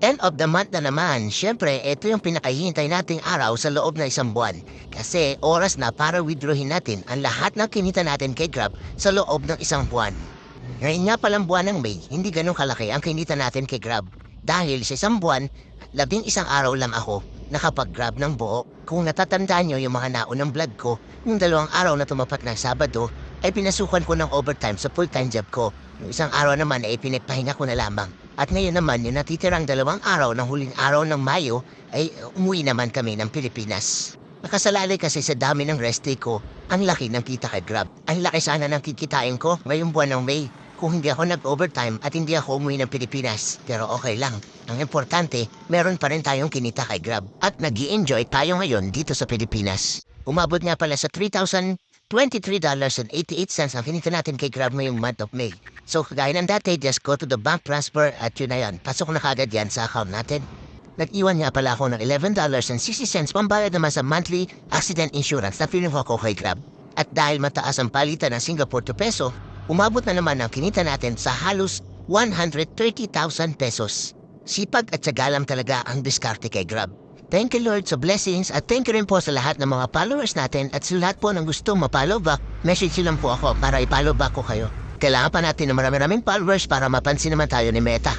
End of the month na naman, syempre, ito yung pinakahihintay nating araw sa loob ng isang buwan. Kasi oras na para withdrawin natin ang lahat ng kinita natin kay Grab sa loob ng isang buwan. Ngayon nga palang buwan ng May, hindi ganun kalaki ang kinita natin kay Grab. Dahil sa isang buwan, labing isang araw lang ako nakapag-grab ng buo. Kung natatandaan nyo yung mga naunang vlog ko, yung dalawang araw na tumapat ng Sabado, ay pinasukan ko ng overtime sa full-time job ko. Yung isang araw naman ay pinagpahinga ko na lamang. At ngayon naman, yung natitirang dalawang araw ng huling araw ng Mayo, ay umuwi naman kami ng Pilipinas. Nakasalalay kasi sa dami ng rest day ko, ang laki ng kita kay Grab. Ang laki sana ng kikitain ko ngayong buwan ng May kung hindi ako nag-overtime at hindi ako umuwi ng Pilipinas. Pero okay lang. Ang importante, meron pa rin tayong kinita kay Grab. At nag enjoy tayo ngayon dito sa Pilipinas. Umabot nga pala sa $3,023.88 ang kinita natin kay Grab ngayong month of May. So kagaya ng dati, just go to the bank transfer at yun na yan. Pasok na kagad yan sa account natin. Nag-iwan nga pala ako ng $11.60 pambayad naman sa monthly accident insurance na pinuha ko kay Grab. At dahil mataas ang palitan ng Singapore to peso, umabot na naman ang kinita natin sa halos 130,000 pesos. Sipag at sagalam talaga ang diskarte kay Grab. Thank you Lord sa blessings at thank you rin po sa lahat ng mga followers natin at sa lahat po ng gusto ma-follow back, message lang po ako para i-follow back ko kayo. Kailangan pa natin ng marami-raming followers para mapansin naman tayo ni Meta.